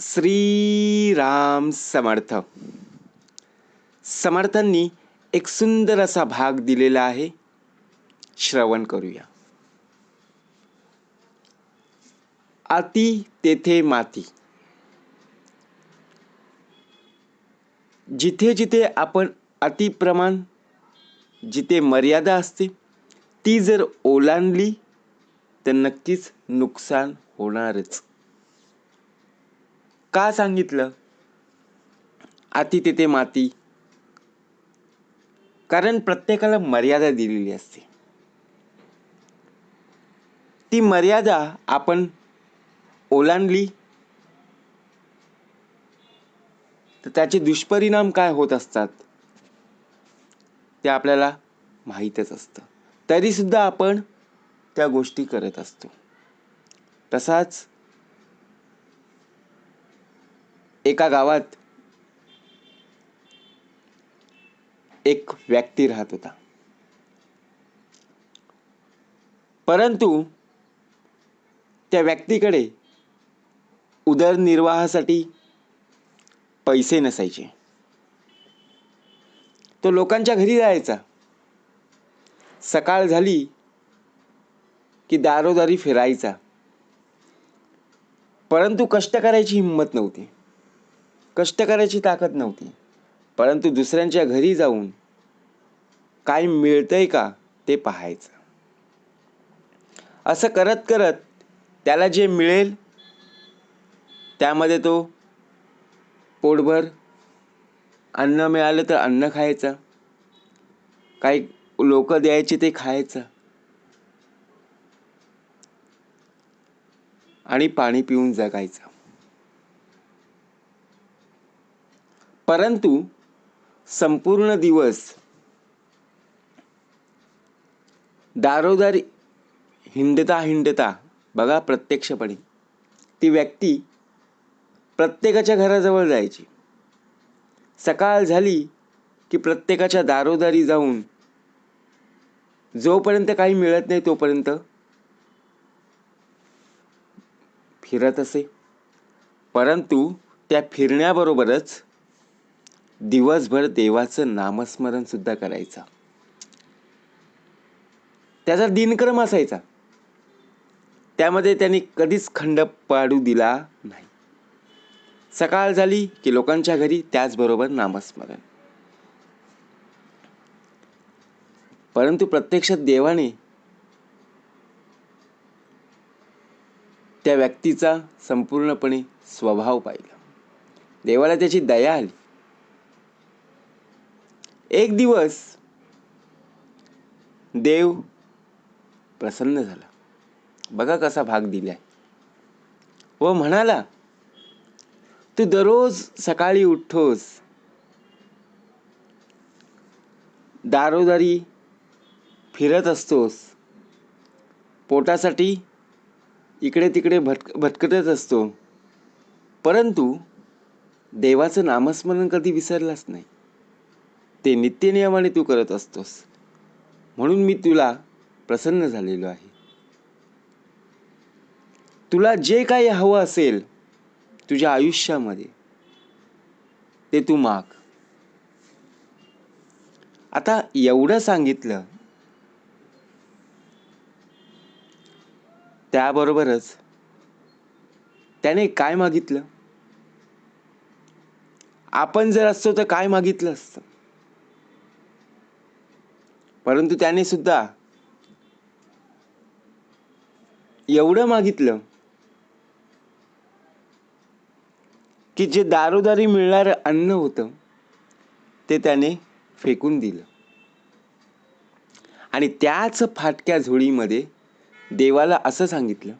श्रीराम समर्थ. समर्थांनी एक सुंदर असा भाग दिलेला आहे. श्रवण करूया. अति तेथे माती. जिथे जिथे आपण अतिप्रमाण जिथे मर्यादा असते ती जर ओलांडली तर नक्कीच नुकसान होणारच. का सांगितलं? अति तेथे माती. कारण प्रत्येकाला मर्यादा दिलेली असते. ती मर्यादा आपण ओलांडली तर त्याचे दुष्परिणाम काय होत असतात? ते आपल्याला माहीतच असतं. तरीसुद्धा आपण त्या गोष्टी करत असतो. तसाच एका गावात एक व्यक्ती राहत होता. परंतु त्या व्यक्तीकडे उदरनिर्वाहासाठी पैसे नसायचे. तो लोकांच्या घरी जायचा. सकाळ झाली की दारोदारी फिरायचा. परंतु कष्ट करायची हिंमत नव्हती. कष्ट करायची ताकद नव्हती. परंतु दुसऱ्यांच्या घरी जाऊन काय मिळतंय का ते पाहायचं. असं करत करत त्याला जे मिळेल त्यामध्ये तो पोटभर अन्न मिळालं तर अन्न खायचं. काही लोक द्यायचे ते खायचं. आणि पाणी पिऊन जगायचं. परंतु संपूर्ण दिवस दारोदारी हिंडता हिंडता बघा प्रत्यक्षपणे ती व्यक्ती प्रत्येकाच्या घराजवळ जायची. सकाळ झाली की प्रत्येकाच्या दारोदारी जाऊन जोपर्यंत काही मिळत नाही तोपर्यंत फिरत असे. परंतु त्या फिरण्याबरोबरच दिवसभर देवाचं नामस्मरण सुद्धा करायचा. त्याचा दिनक्रम असायचा. त्यामध्ये त्यांनी कधीच खंड पाडू दिला नाही. सकाळ झाली की लोकांच्या घरी त्याचबरोबर नामस्मरण. परंतु प्रत्यक्षात देवाने त्या व्यक्तीचा संपूर्णपणे स्वभाव पाहिला. देवाला त्याची दया आली. एक दिवस देव प्रसन्न झाला. बघा कसा भाग दिलाय. व म्हणाला तू दररोज सकाळी उठतोस. दारोदारी फिरत असतोस. पोटासाठी इकडे तिकडे भटक भटकतच असतो. परंतु देवाचं नामस्मरण कधी विसरलाच नाही. ते नित्यनियमाने तू करत असतोस. म्हणून मी तुला प्रसन्न झालेलो आहे. तुला जे काही हवं असेल तुझ्या आयुष्यामध्ये ते तू माग. आता एवढं सांगितलं त्याबरोबरच त्याने काय मागितलं? आपण जर असतो तर काय मागितलं असतं? परंतु त्याने सुद्धा एवढं मागितलं की जे दारोदारी मिळणारं अन्न होतं ते त्याने फेकून दिलं. आणि त्याच फाटक्या झोळीमध्ये देवाला असं सांगितलं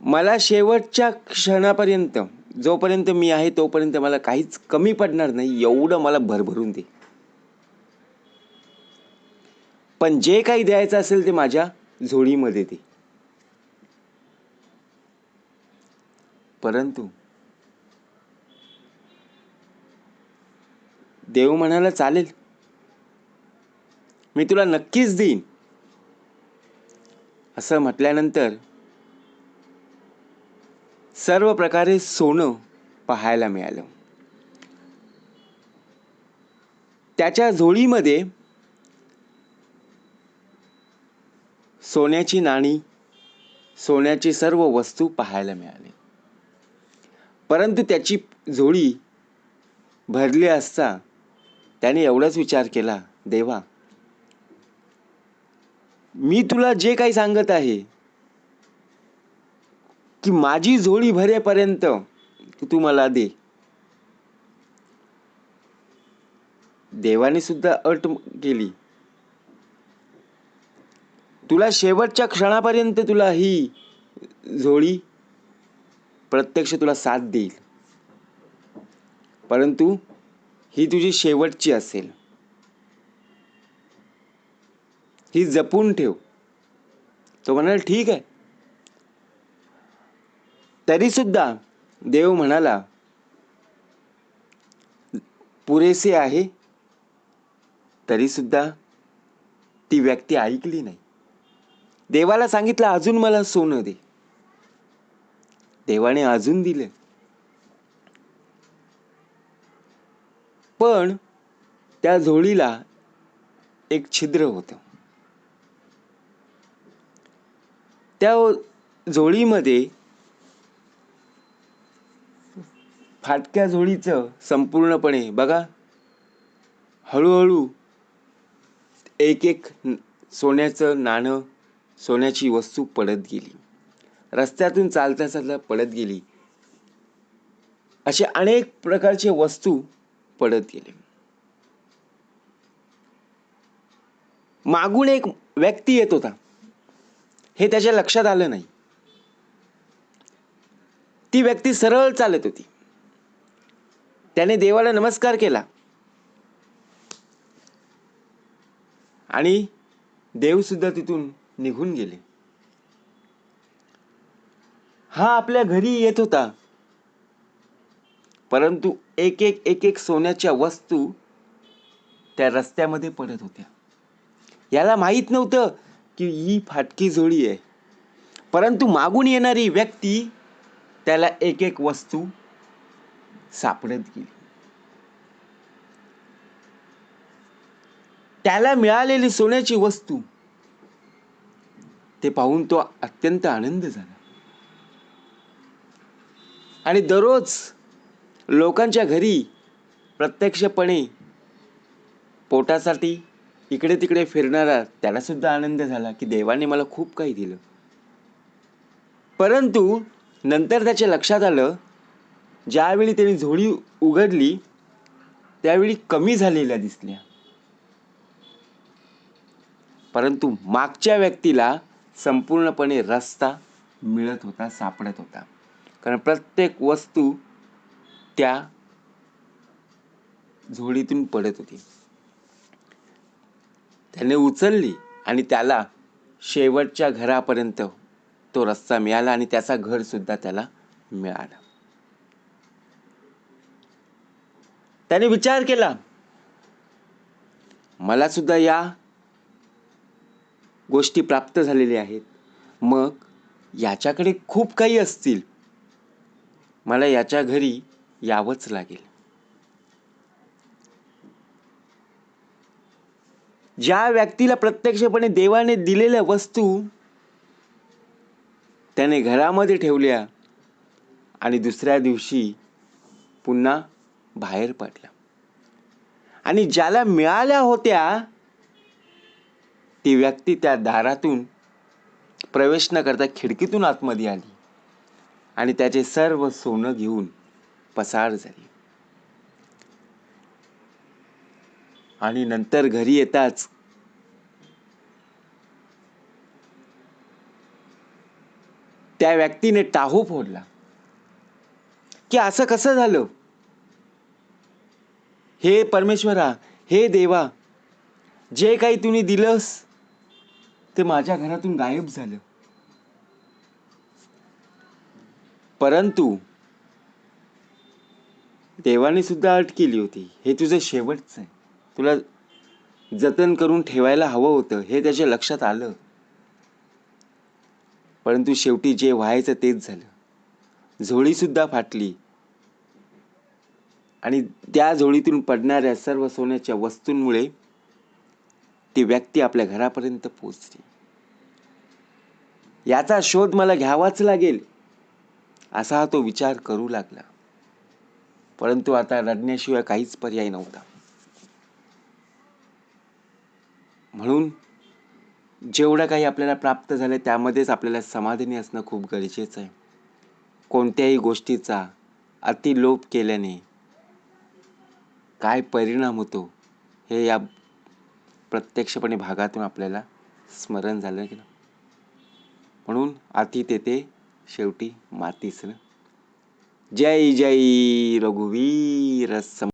मला शेवटच्या क्षणापर्यंत जोपर्यंत मी आहे तोपर्यंत मला काहीच कमी पडणार नाही एवढं मला भरभरून दे. पण जे काही द्यायचं असेल ते माझ्या झोळीमध्ये दे. परंतु देव म्हणाला चालेल. मी तुला नक्कीच देईन. असं म्हटल्यानंतर सर्व प्रकारे सोनं पाहायला मिळालं. त्याच्या झोळीमध्ये सोन्याची नाणी सोन्याची सर्व वस्तू पाहायला मिळाली. परंतु त्याची झोळी भरली असता त्याने एवढाच विचार केला देवा मी तुला जे काही सांगत आहे की माझी झोळी भरेपर्यंत तू मला दे. देवाने सुद्धा अट केली. तुला शेवटच्या क्षणापर्यंत तुला ही झोळी प्रत्यक्ष तुला साथ देईल. परंतु ही तुझी शेवटची असेल. ही जपून ठेव. तो म्हणाल ठीक आहे. तरी सुद्धा देव म्हणाला पुरेसे आहे. तरी सुद्धा ती व्यक्ती ऐकली नाही. देवाला सांगितलं अजून मला सोनं दे. देवाने अजून दिले. पण त्या झोळीला एक छिद्र होतं. त्या झोळीमध्ये फाटक्या झोळीचं संपूर्णपणे बघा हळूहळू एक एक सोन्याचं नाणं सोन्याची वस्तू पडत गेली. रस्त्यातून चालता चालता पडत गेली. असे अनेक प्रकारचे वस्तू पडत गेले. मागून एक व्यक्ती येत होता. हे त्याच्या लक्षात आलं नाही. ती व्यक्ती सरळ चालत होती. त्याने देवाला नमस्कार केला. आणि देव सुद्धा तिथून निघून गेले. हा आपल्या घरी येत होता. परंतु एक एक एक एक सोन्याच्या वस्तू त्या रस्त्यामध्ये पडत होत्या. याला माहीत नव्हतं की ही फाटकी जोडी आहे. परंतु मागून येणारी व्यक्ती त्याला एक एक वस्तू सापडत गेली. त्याला मिळालेली सोन्याची वस्तू ते पाहून तो अत्यंत आनंद झाला. आणि दररोज लोकांच्या घरी प्रत्यक्षपणे पोटासाठी इकडे तिकडे फिरणारा त्याला सुद्धा आनंद झाला की देवाने मला खूप काही दिलं. परंतु नंतर त्याच्या लक्षात आलं ज्यावेळी त्याने झोळी उघडली त्यावेळी कमी झालेल्या दिसल्या. परंतु मागच्या व्यक्तीला संपूर्णपणे रस्ता मिळत होता सापडत होता. कारण प्रत्येक वस्तू त्या झोडीतून पडत होती. त्याने उचलली आणि त्याला शेवटच्या घरापर्यंत तो रस्ता मिळाला आणि त्याचा घर सुद्धा त्याला मिळाला. त्याने विचार केला मला सुद्धा या गोष्टी प्राप्त झालेल्या आहेत. मग याच्याकडे खूप काही असतील. मला याच्या घरी यावंच लागेल. ज्या व्यक्तीला प्रत्यक्षपणे देवाने दिलेल्या वस्तू त्याने घरामध्ये ठेवल्या आणि दुसऱ्या दिवशी पुन्हा बाहेर पडला. आणि ज्याला मिळाल्या होत्या ती व्यक्ती त्या दारातून प्रवेश न करता खिडकीतून आतमध्ये आली आणि त्याचे सर्व सोनं घेऊन पसार झाली. आणि नंतर घरी येताच त्या व्यक्तीने टाहू फोडला. की असं कसं झालं? हे परमेश्वरा हे देवा जे काही तुम्ही दिलंस ते माझ्या घरातून गायब झालं. परंतु देवाने सुद्धा अट केली होती. हे तुझं शेवटचं आहे. तुला जतन करून ठेवायला हवं होतं हे त्याच्या लक्षात आलं. परंतु शेवटी जे व्हायचं तेच झालं. झोळीसुद्धा फाटली. आणि त्या झोळीतून पडणाऱ्या सर्व सोन्याच्या वस्तूंमुळे ती व्यक्ती आपल्या घरापर्यंत पोचली याचा शोध मला घ्यावाच लागेल असा तो विचार करू लागला. परंतु आता रडण्याशिवाय काहीच पर्याय नव्हता. म्हणून जेवढं काही आपल्याला प्राप्त झालं त्यामध्येच आपल्याला समाधानी असणं खूप गरजेचं आहे. कोणत्याही गोष्टीचा अतिलोप केल्याने काय परिणाम होतो हे या प्रत्यक्षपणे भागातून आपल्याला स्मरण झालं की म्हणून अति तेथे शेवटी मातीस जय जय रघुवीर सम